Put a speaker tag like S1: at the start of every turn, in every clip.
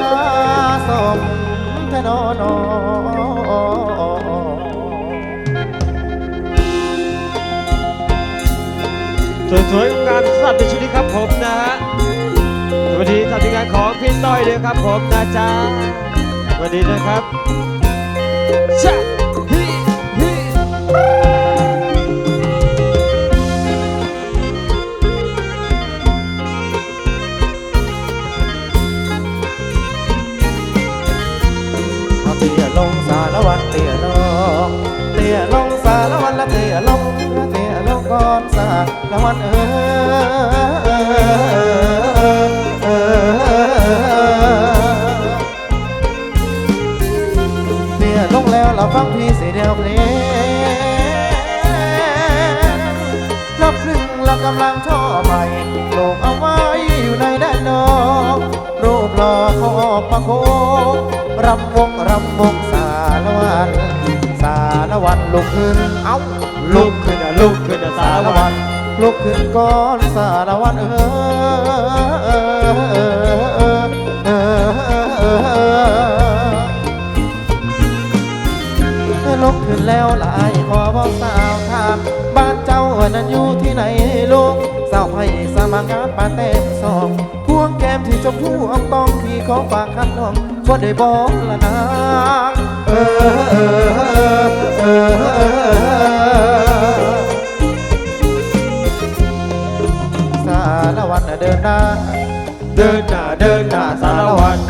S1: ง่าสมทนอนอ
S2: สวยๆงามสัตว์ในชุดนี้ครับผมนะฮะสวัสดีท่านทีมงานของพี่ต้อยด้วยครับผมนะจ๊ะสวัสดีนะครับ
S1: ตรเตี้ยลงเตี้ยลงสารวัตรละเตี้ยลงเตี้ยลงก่อนสารวัตรเออเตี้ยลงแล้วเราฟังพี่เสียเดียวเพลงรับครึ่งเรากำลังช่อใหม่ปลูกเอาไว้อยู่ในแดนนอกรูปหล่อเขาออกมาโคงรำวงรำวงารวันสารวันลุกขึ้นเอ้า
S2: ลุกขึ้นนะลุกขึ้นนะสารวัตร
S1: ลุกขึ้นก่อนสารวันเออเออเออเออเออเออลุกขึ้นแล้วหลายขอบอกสาวถามบ้านเจ้านั้นอยู่ที่ไหนลูกสาวให้สมัครงานปาเต็มสองพวงแก้มที่จมพู่อองต้องพี่ขอฝาก คันน้องก็ได้บอกละนางเออเออเออเออสารวัตรเดินหน้า
S2: เดินหน้าเดินหน้าสารวัตร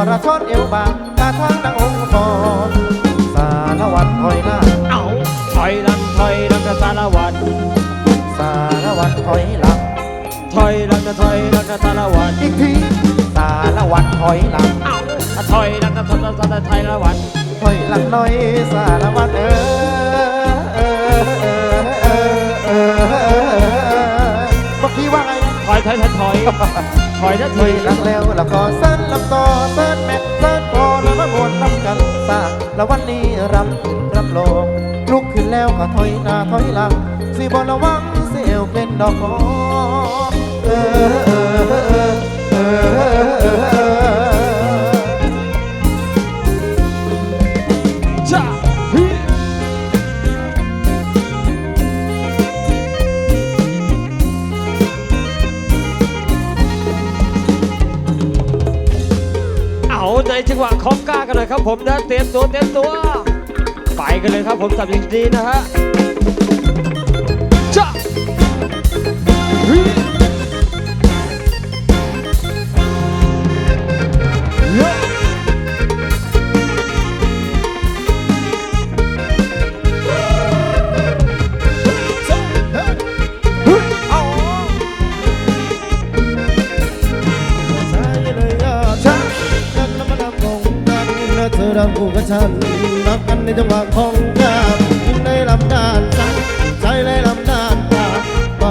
S1: ร้อนก็ระชอนเอวบางกาทางดังองค์ฟอนสารวัตรถอยหน้า
S2: เอาถอยหลังถอยหลังนะสารวัตร
S1: สารวัตรถอยหลัง
S2: ถอยหลังนะถอยหลังนะสารวัตร
S1: อีกทีสารวัตรถอยหลัง
S2: เอาถอยหลังนะถอยหลังนะสารวัตร
S1: ถอยหลังหน่อยสารวัตรเอ
S2: ถอยถอยถอยถอยถอยทัน
S1: ถ
S2: ที
S1: อยหลังแล้วแล้วก็สั้นลำต่อสั้นแม็กเส้นพอแล้วมาบวนน้ำกันสาแล้ววันนี้รำขึ้นรำลงลุกขึ้นแล้วก็ถอยหน้าถอยหลังสิบอระวังเสียวเป็นดอกคอเออ
S2: ผมนะเตรียมตัวเตรียมตัว ไปกันเลยครับผมสับอย่างดีนะฮะ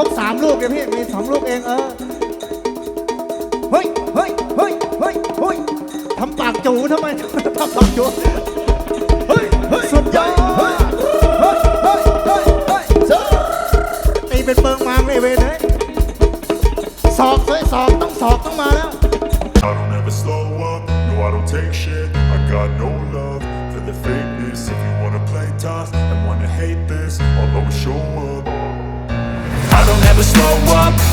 S1: ร
S3: บสามลูกเดี๋ยวพี่ มีสองลูกเองเออ เฮ้ยเฮ้ยเฮ้ยเฮ้ยเฮ้ยทำปากจูทำไมทำปากจูเฮ้ยเฮ้ยสุดยอดเฮ้ยเฮ้ยเฮ้ยเฮ้ยเฮ้ยตีเป็นเปิงมางเลยเว้ยเฮ้ยสอกสวยสอกต้องสอกต้องมาแล้ว
S4: I don't ever slow up, no I don't take shit I got no love for the fakeness If you wanna play tough and wanna hate this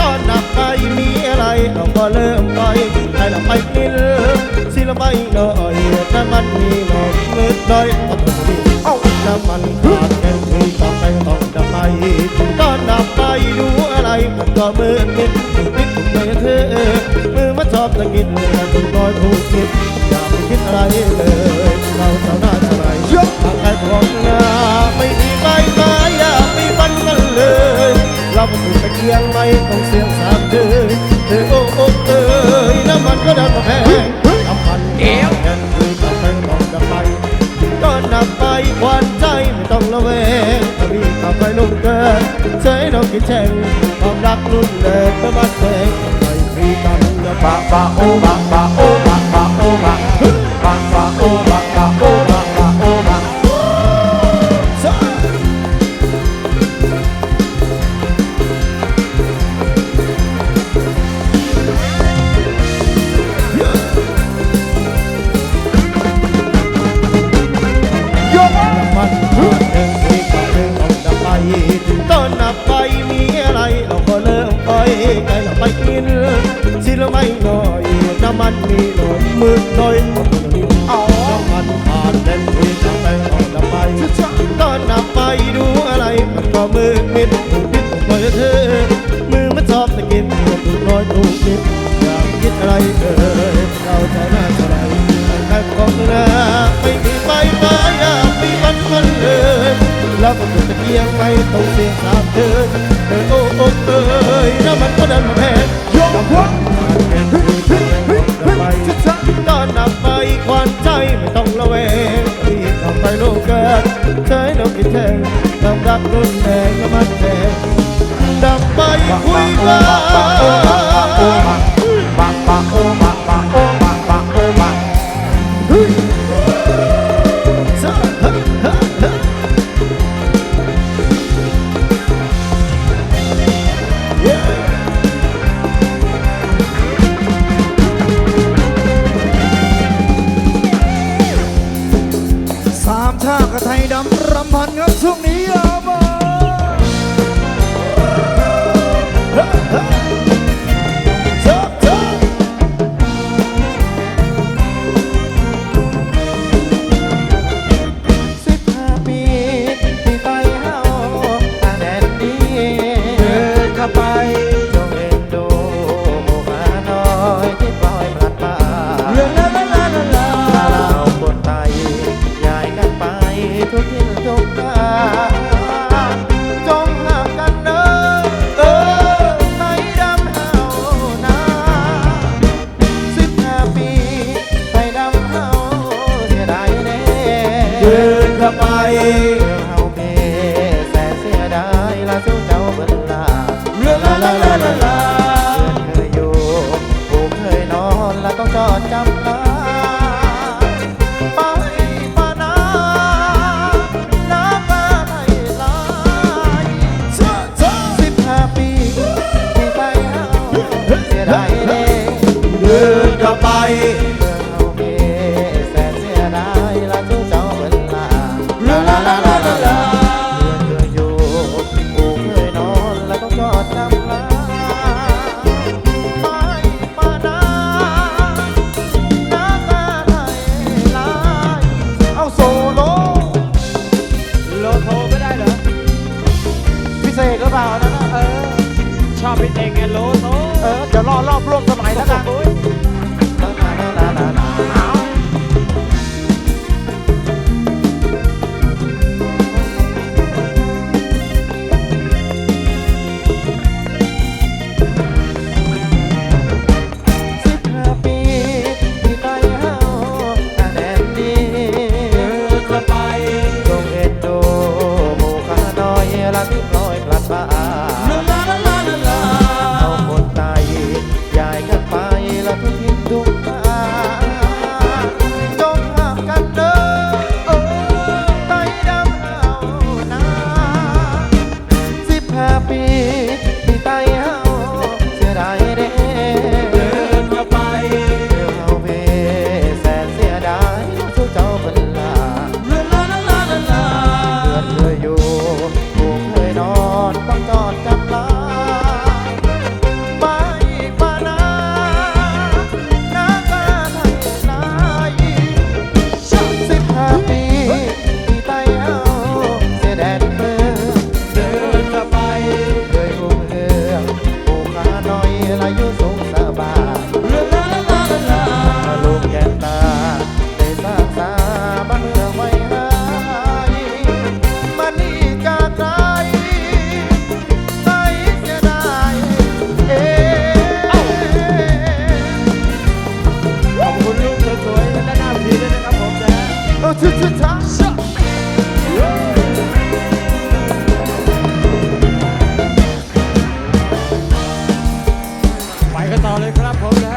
S2: ตอนนับไปมีอะไรเราก็เริ่มไปให้เราไปกินสิละไม่หน่อยน้ำมันมีหน่อยมืดหน่อยต้องมีเอาน้ำมันขาดแฟนคุยกับในต้องนำไปตอนนับไปดูอะไรมันก็มืดมิดมิดไม่เธอมือมาชอบตะกินเลยถูกน้อยถูกคิดอย่าไปคิดอะไรเลย ตะเกียงไม่ต้องเสียงสามเดือนเธอโอ้โอ้เอ้ยน้ำมันก็ดันมาแพงน้ำมันเอวเงินคือกับแพงต้องดับไปก็นับไปควันใจไม่ต้องระแวงถ้ามีขับไปลงเกินเฉยเราคิดแช่งความรักรุ่นเลิกก็มาแทงไปฟรีกันนะปะปะโอบะปะโอบะปะโอบะ เกียงไม่ต้องเสียงสามเดินเดินโอ้โอ้เอ้ยน้ำมันก็ดันมาแพงยกหัวแค่คุยกันแรงของไปตอนนับไปควันใจไม่ต้องระแวงที่ทำไปโลกเกิดใช้นกกินแทงทำรักรุนแรงน้ำมันแพงดับไปคุยกันำ
S1: รำพันครับช่วงนี้ยาว
S2: ก็
S1: ต่อเลยครับ
S5: ผม